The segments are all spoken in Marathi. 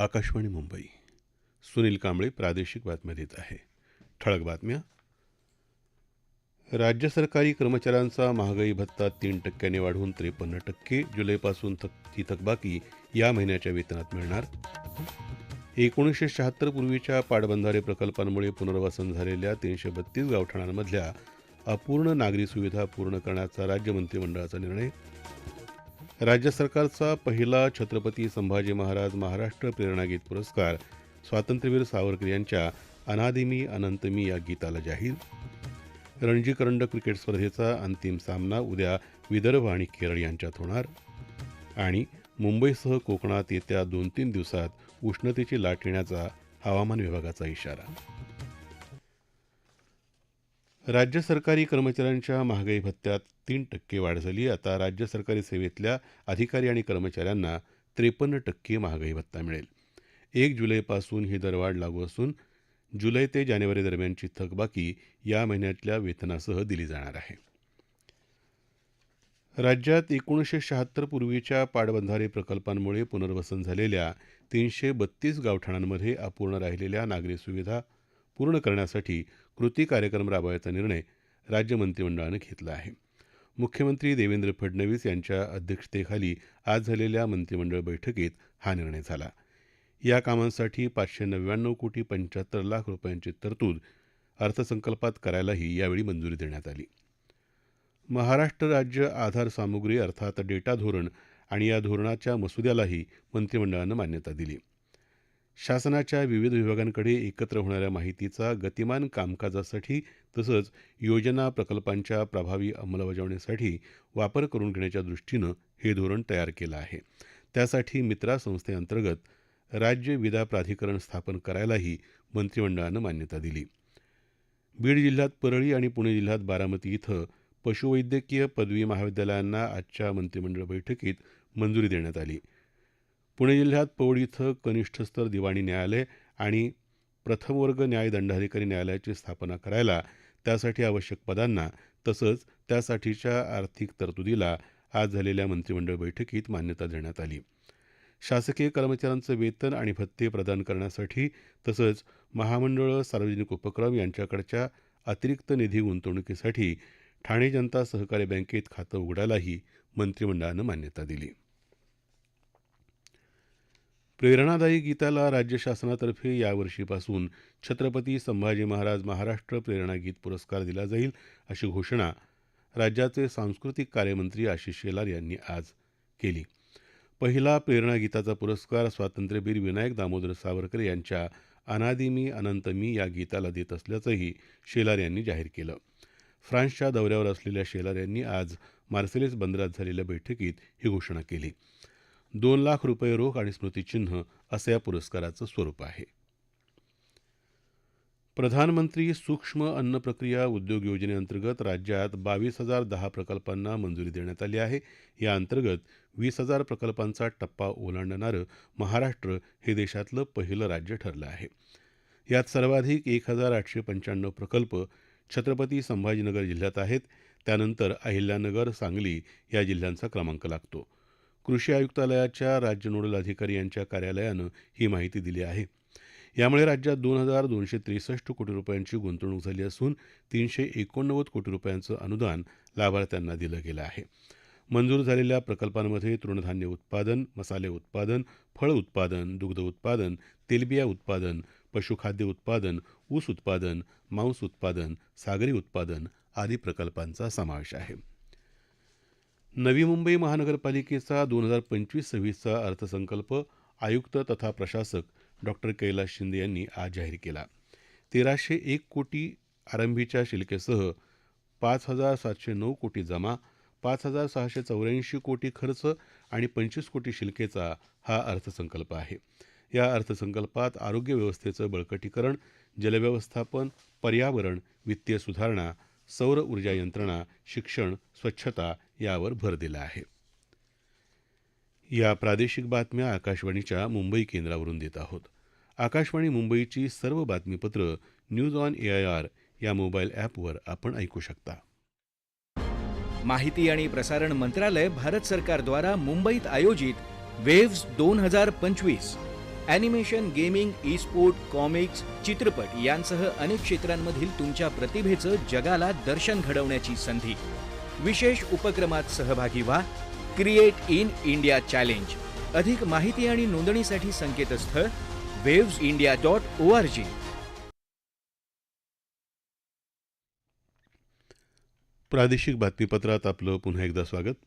आकाशवाणी मुंबई. सुनील कांबळे प्रादेशिक बातम्या देत आहे. ठळक बातम्या. राज्य सरकारी कर्मचाऱ्यांचा महागाई भत्ता तीन टक्क्याने वाढवून त्रेपन्न टक्के जुलैपासून थक ही थकबाकी या महिन्याच्या वेतनात मिळणार. एकोणीसशे शहात्तर पूर्वीच्या पाटबंधारे प्रकल्पांमुळे पुनर्वसन झालेल्या तीनशे बत्तीस गावठाणांमधल्या अपूर्ण नागरी सुविधा पूर्ण करण्याचा राज्य मंत्रिमंडळाचा निर्णय राज्य सरकारचा पहिला छत्रपती संभाजी महाराज महाराष्ट्र प्रेरणागीत पुरस्कार स्वातंत्र्यवीर सावरकर यांच्या अनादिमी अनंतमी या गीताला जाहीर. रणजी करंडक क्रिकेट स्पर्धेचा अंतिम सामना उद्या विदर्भ आणि केरळ यांच्यात होणार. आणि मुंबईसह कोकणात येत्या दोन तीन दिवसात उष्णतेची लाट येण्याचा हवामान विभागाचा इशारा. राज्य सरकारी कर्मचाऱ्यांच्या महागाई भत्त्यात तीन टक्के वाढ झाली. आता राज्य सरकारी सेवेतल्या अधिकारी आणि कर्मचाऱ्यांना त्रेपन्न टक्के महागाई भत्ता मिळेल. एक जुलैपासून ही दरवाढ लागू असून जुलै ते जानेवारी दरम्यानची थकबाकी या महिन्यातल्या वेतनासह दिली जाणार आहे. राज्यात एकोणीसशे शहात्तर पूर्वीच्या पाटबंधारे प्रकल्पांमुळे पुनर्वसन झालेल्या तीनशे बत्तीस गावठाणांमध्ये अपूर्ण राहिलेल्या नागरी सुविधा पूर्ण करण्यासाठी कृती कार्यक्रम राबवायचा निर्णय राज्य मंत्रिमंडळानं घेतला आहे. मुख्यमंत्री देवेंद्र फडणवीस यांच्या अध्यक्षतेखाली आज झालेल्या मंत्रिमंडळ बैठकीत हा निर्णय झाला. या कामांसाठी पाचशे नव्याण्णव कोटी पंच्याहत्तर लाख रुपयांची तरतूद अर्थसंकल्पात करायलाही यावेळी मंजुरी देण्यात आली. महाराष्ट्र राज्य आधार सामुग्री अर्थात डेटा धोरण आणि या धोरणाच्या मसुद्यालाही मंत्रिमंडळानं मान्यता दिली. शासनाच्या विविध विभागांकडे एकत्र होणाऱ्या माहितीचा गतिमान कामकाजासाठी तसंच योजना प्रकल्पांच्या प्रभावी अंमलबजावणीसाठी वापर करून घेण्याच्या दृष्टीनं हे धोरण तयार केलं आहे. त्यासाठी मित्रा संस्थेअंतर्गत राज्य विदा प्राधिकरण स्थापन करायलाही मंत्रिमंडळानं मान्यता दिली. बीड जिल्ह्यात परळी आणि पुणे जिल्ह्यात बारामती इथं पशुवैद्यकीय पदवी महाविद्यालयांना आजच्या मंत्रिमंडळ बैठकीत मंजुरी देण्यात आली. पुणे जिल्ह्यात पौड इथं कनिष्ठ स्तर दिवाणी न्यायालय आणि प्रथमवर्ग न्याय दंडाधिकारी न्यायालयाची स्थापना करायला त्यासाठी आवश्यक पदांना तसंच त्यासाठीच्या आर्थिक तरतुदीला आज झालेल्या मंत्रिमंडळ बैठकीत मान्यता देण्यात आली. शासकीय कर्मचाऱ्यांचं वेतन आणि भत्ते प्रदान करण्यासाठी तसंच महामंडळं सार्वजनिक उपक्रम यांच्याकडच्या अतिरिक्त निधी गुंतवणुकीसाठी ठाणे जनता सहकारी बँकेत खातं उघडायलाही मंत्रिमंडळानं मान्यता दिली. प्रेरणादायी गीताला राज्य शासनातर्फे यावर्षीपासून छत्रपती संभाजी महाराज महाराष्ट्र प्रेरणा गीत पुरस्कार दिला जाईल अशी घोषणा राज्याचे सांस्कृतिक कार्यमंत्री आशिष शेलार यांनी आज केली. पहिला प्रेरणा गीताचा पुरस्कार स्वातंत्र्यवीर विनायक दामोदर सावरकर यांच्या अनादिमी अनंतमी या गीताला देत असल्याचंही शेलार यांनी जाहीर केलं. फ्रान्सच्या दौऱ्यावर असलेल्या शेलार यांनी आज मार्सेलेस बंदरात झालेल्या बैठकीत ही घोषणा केली. दोन लाख रुपये रोख आणि स्मृतिचिन्ह असं या पुरस्काराचं स्वरूप आहे. प्रधानमंत्री सूक्ष्म अन्न प्रक्रिया उद्योग योजनेअंतर्गत राज्यात बावीस हजार दहा प्रकल्पांना मंजुरी देण्यात आली आहे. या अंतर्गत वीस हजार प्रकल्पांचा टप्पा ओलांडणारं महाराष्ट्र हे देशातलं पहिलं राज्य ठरलं आहे. यात सर्वाधिक एक हजार आठशे पंच्याण्णव प्रकल्प छत्रपती संभाजीनगर जिल्ह्यात आहेत. त्यानंतर अहिल्यानगर सांगली या जिल्ह्यांचा क्रमांक लागतो. कृषी आयुक्तालयाच्या राज्य नोडल अधिकारी यांच्या कार्यालयानं ही माहिती दिली आहे. यामुळे राज्यात दोन हजार दोनशे त्रेसष्ट कोटी रुपयांची गुंतवणूक झाली असून तीनशे एकोणनव्वद कोटी रुपयांचं अनुदान लाभार्थ्यांना दिलं गेलं आहे. मंजूर झालेल्या प्रकल्पांमध्ये तृणधान्य उत्पादन मसाले उत्पादन फळ उत्पादन दुग्ध उत्पादन तेलबिया उत्पादन पशुखाद्य उत्पादन ऊस उत्पादन मांस उत्पादन सागरी उत्पादन आदी प्रकल्पांचा समावेश आहे. नवी मुंबई महानगरपालिकेचा दोन हजार पंचवीस सव्वीसचा अर्थसंकल्प आयुक्त तथा प्रशासक डॉक्टर कैलास शिंदे यांनी आज जाहीर केला. तेराशे एक कोटी आरंभीच्या शिल्केसह पाच हजार सातशे नऊ कोटी जमा पाच हजार सहाशे चौऱ्याऐंशी कोटी खर्च आणि पंचवीस कोटी शिल्केचा हा अर्थसंकल्प आहे. या अर्थसंकल्पात आरोग्य व्यवस्थेचं बळकटीकरण जलव्यवस्थापन पर्यावरण वित्तीय सुधारणा सौर ऊर्जा यंत्रणा शिक्षण स्वच्छता यावर भर दिला आहे. या प्रादेशिक बातम्या आकाशवाणीच्या मुंबई केंद्रावरून देत आहोत. आकाशवाणी मुंबईची सर्व बातमीपत्र न्यूज ऑन एआयआर या मोबाईल ॲपवर आपण ऐकू शकता. माहिती आणि प्रसारण मंत्रालय भारत सरकारद्वारा मुंबईत आयोजित वेव्स दोन हजार पंचवीस animation gaming e sport comics चित्रपट यांसह अनेक क्षेत्रांमधील तुमच्या प्रतिभेचं जगाला दर्शन घडवण्याची संधी. विशेष उपक्रमात सहभागी व्हा. क्रिएट इन इंडिया चॅलेंज अधिक माहिती आणि नोंदणीसाठी संकेतस्थळ waves India dot O R G प्रादेशिक बातमीपत्रात आपलं पुन्हा एकदा स्वागत.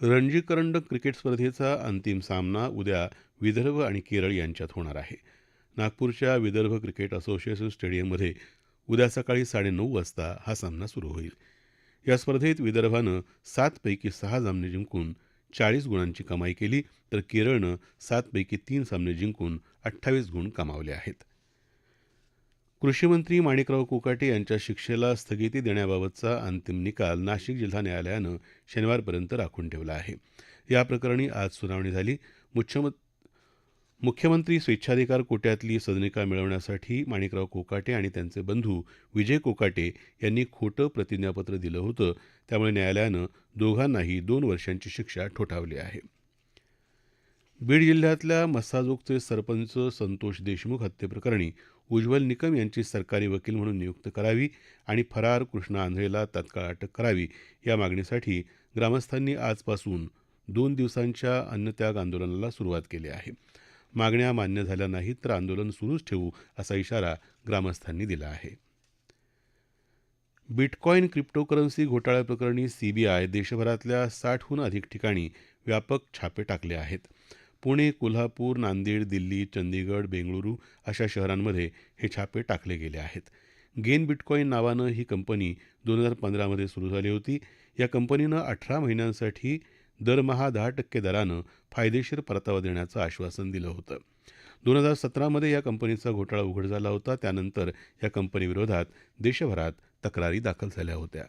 रणजी करंडक क्रिकेट स्पर्धेचा अंतिम सामना उद्या विदर्भ आणि केरळ यांच्यात होणार आहे. नागपूरच्या विदर्भ क्रिकेट असोसिएशन स्टेडियममध्ये उद्या सकाळी साडेनऊ वाजता हा सामना सुरू होईल. या स्पर्धेत विदर्भानं सातपैकी सहा सामने जिंकून चाळीस गुणांची कमाई केली तर केरळनं सातपैकी तीन सामने जिंकून अठ्ठावीस गुण कमावले आहेत. कृषीमंत्री माणिकराव कोकाटे यांच्या शिक्षेला स्थगिती देण्याबाबतचा अंतिम निकाल नाशिक जिल्हा न्यायालयानं शनिवारपर्यंत राखून ठेवला आहे. या प्रकरणी आज सुनावणी झाली. मुख्यम मुख्यमंत्री स्वेच्छाधिकार कोट्यातली सदनिका मिळवण्यासाठी माणिकराव कोकाटे आणि त्यांचे बंधू विजय कोकाटे यांनी खोटं प्रतिज्ञापत्र दिलं होतं. त्यामुळे न्यायालयानं दोघांनाही दोन वर्षांची शिक्षा ठोठावली आहे. बीड जिल्ह्यातल्या मस्साजोगचे सरपंच संतोष देशमुख हत्येप्रकरणी उज्ज्वल निकम यांची सरकारी वकील म्हणून नियुक्त करावी आणि फरार कृष्णा आंधळेला तत्काळ अटक करावी या मागणीसाठी ग्रामस्थांनी आजपासून दोन दिवसांच्या अन्नत्याग आंदोलनाला सुरुवात केली आहे. मागण्या मान्य झाल्या नाहीत तर आंदोलन सुरूच ठेवू असा इशारा ग्रामस्थांनी दिला आहे. बिटकॉईन क्रिप्टोकरन्सी घोटाळ्याप्रकरणी सीबीआय देशभरातल्या साठहून अधिक ठिकाणी व्यापक छापे टाकले आहेत. पुणे कोल्हापूर नांदेड दिल्ली चंदीगड बेंगळुरू अशा शहरांमध्ये हे छापे टाकले गेले आहेत. गेन बिटकॉईन नावानं ही कंपनी दोन हजार पंधरामध्ये सुरू झाली होती. या कंपनीनं अठरा महिन्यांसाठी दरमहा दहा टक्के दरानं फायदेशीर परतावा देण्याचं आश्वासन दिलं होतं. दोन हजार सतरामध्ये या कंपनीचा घोटाळा उघड झाला होता. त्यानंतर या कंपनीविरोधात देशभरात तक्रारी दाखल झाल्या होत्या.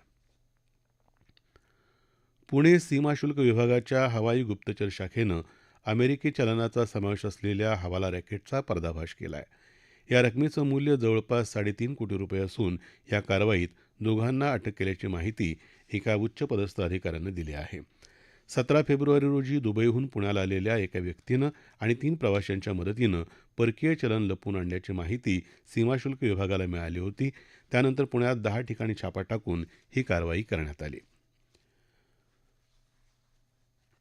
पुणे सीमाशुल्क विभागाच्या हवाई गुप्तचर शाखेनं अमेरिकी चलनाचा समावेश असलेल्या हवाला रॅकेटचा पर्दाभाष केला आहे या रकमेचं मूल्य जवळपास साडेतीन कोटी रुपये असून या कारवाईत दोघांना अटक केल्याची माहिती एका उच्चपदस्थ अधिकाऱ्यानं दिली आहे. सतरा फेब्रुवारी रोजी दुबईहून पुण्याला आलेल्या एका व्यक्तीनं आणि तीन प्रवाशांच्या मदतीनं परकीय चलन लपवून आणल्याची माहिती सीमाशुल्क विभागाला मिळाली होती. त्यानंतर पुण्यात दहा ठिकाणी छापा टाकून ही कारवाई करण्यात आली.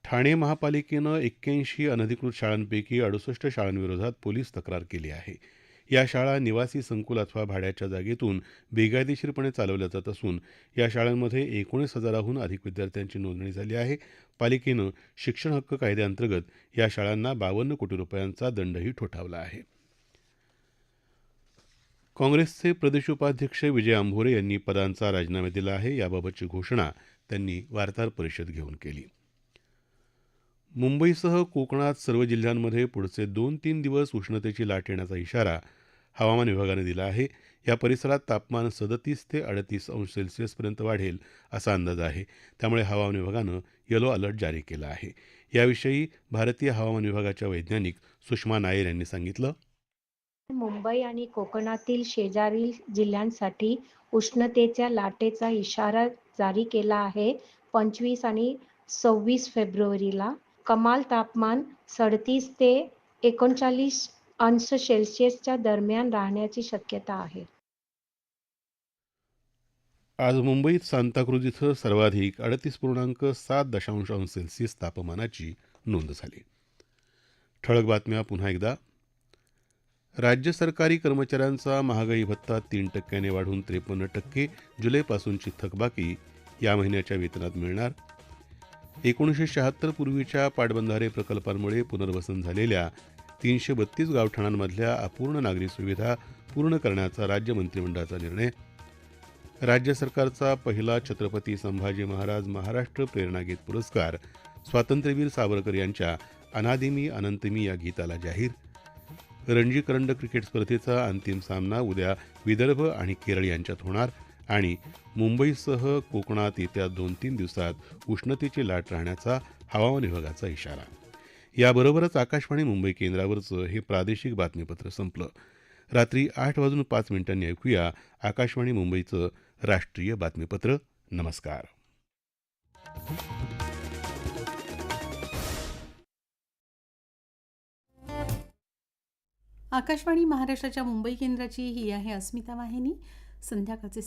ठाणे महापालिकेनं एक्क्याऐंशी अनधिकृत शाळांपैकी अडुसष्ट शाळांविरोधात पोलीस तक्रार केली आहे. या शाळा निवासी संकुल अथवा भाड्याच्या जागेतून बेकायदेशीरपणे चालवल्या जात असून या शाळांमध्ये एकोणीस हजाराहून अधिक विद्यार्थ्यांची नोंदणी झाली आहे. पालिकेनं शिक्षण हक्क कायद्याअंतर्गत या शाळांना बावन्न कोटी रुपयांचा दंडही ठोठावला आहे. काँग्रेसचे प्रदेश उपाध्यक्ष विजय आंभोरे यांनी पदांचा राजीनामा दिला आहे. याबाबतची घोषणा त्यांनी वार्ताहर परिषद घेऊन केली. मुंबईसह कोकणात सर्व जिल्ह्यांमध्ये पुढचे दोन तीन दिवस उष्णतेची लाट येण्याचा इशारा हवामान विभागानं दिला आहे. या परिसरात तापमान सदतीस ते अडतीस अंश सेल्सिअसपर्यंत वाढेल असा अंदाज आहे. त्यामुळे हवामान विभागानं येलो अलर्ट जारी केला आहे. याविषयी भारतीय हवामान विभागाच्या वैज्ञानिक सुषमा नायर यांनी सांगितलं. मुंबई आणि कोकणातील शेजारील जिल्ह्यांसाठी उष्णतेच्या लाटेचा इशारा जारी केला आहे. पंचवीस आणि सव्वीस फेब्रुवारीला कमाल तापमान सडतीस ते एकोणचाळीस अंश सेल्सिअसच्या दरम्यान राहण्याची शक्यता आहे. आज मुंबईत सांताक्रूज इथं सर्वाधिक अडतीस पूर्णांक सात दशांश अंश सेल्सिअस तापमानाची नोंद झाली. ठळक बातम्या पुन्हा एकदा. राज्य सरकारी कर्मचाऱ्यांचा महागाई भत्ता तीन टक्क्याने वाढून त्रेपन्न टक्के जुलैपासूनची थकबाकी या महिन्याच्या वेतनात मिळणार एकोणीसशे शहात्तर पूर्वीच्या पाटबंधारे प्रकल्पांमुळे पुनर्वसन झालेल्या तीनशे बत्तीस गावठाणांमधल्या अपूर्ण नागरी सुविधा पूर्ण करण्याचा राज्य मंत्रिमंडळाचा निर्णय. राज्य सरकारचा पहिला छत्रपती संभाजी महाराज महाराष्ट्र प्रेरणागीत पुरस्कार स्वातंत्र्यवीर सावरकर यांच्या अनादिमी अनंतमी या गीताला जाहीर. रणजी करंडक क्रिकेट स्पर्धेचा अंतिम सामना उद्या विदर्भ आणि केरळ यांच्यात होणार. आणि मुंबईसह कोकणात येत्या दोन तीन दिवसात उष्णतेची लाट राहण्याचा हवामान विभागाचा इशारा. याबरोबरच आकाशवाणी मुंबई केंद्रावरचं हे प्रादेशिक बातमीपत्र संपलं. रात्री आठ वाजून पाच मिनिटांनी ऐकूया आकाशवाणी मुंबईचं राष्ट्रीय बातमीपत्र. नमस्कार. आकाशवाणी महाराष्ट्राच्या मुंबई केंद्राची ही आहे अस्मिता वाहिनी. संध्याकाळचे